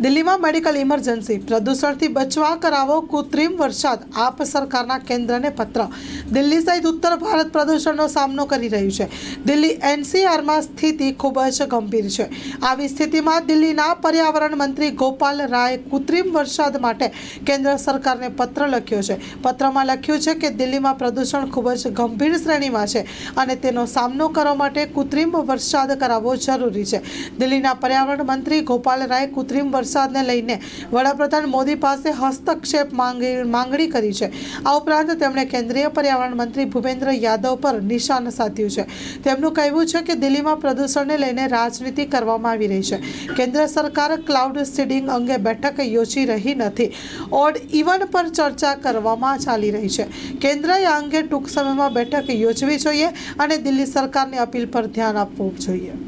દિલ્હીમાં medical emergency, પ્રદૂષણથી બચવા કરાવો કૃત્રિમ વરસાદ, આપ સરકારના કેન્દ્રને પત્ર. દિલ્હી સહિત ઉત્તર ભારત પ્રદૂષણનો સામનો કરી રહ્યું છે. દિલ્હી એનસીઆરમાં સ્થિતિ ખૂબ જ ગંભીર છે. આવી સ્થિતિમાં દિલ્હીના પર્યાવરણ મંત્રી ગોપાલ રાય કૃત્રિમ વરસાદ માટે કેન્દ્ર સરકારને પત્ર લખ્યો છે. પત્રમાં લખ્યું છે કે દિલ્હીમાં પ્રદૂષણ ખૂબ જ ગંભીર શ્રેણીમાં છે અને તેનો સામનો કરવા માટે કૃત્રિમ વરસાદ કરાવવો જરૂરી છે. દિલ્હીના પર્યાવરણ મંત્રી ગોપાલ રાય કૃત્રિમ વરસાદને લઈને વડાપ્રધાન મોદી પાસે હસ્તક્ષેપ માંગી માંગણી કરી છે. આ ઉપરાંત તેમણે કેન્દ્રીય પર્યાવરણ મંત્રી ભૂપેન્દ્ર યાદવ પર નિશાન સાધ્યું છે. તેમનું કહેવું છે કે દિલ્હીમાં પ્રદૂષણને લઈને રાજનીતિ કરવામાં આવી રહી છે. કેન્દ્ર સરકાર ક્લાઉડ સીડિંગ અંગે બેઠક યોજી રહી નથી. ઓડ ઇવન પર ચર્ચા કરવામાં ચાલી રહી છે. કેન્દ્રએ આ અંગે ટૂંક સમયમાં બેઠક યોજવી જોઈએ અને દિલ્હી સરકારની અપીલ પર ધ્યાન આપવું જોઈએ.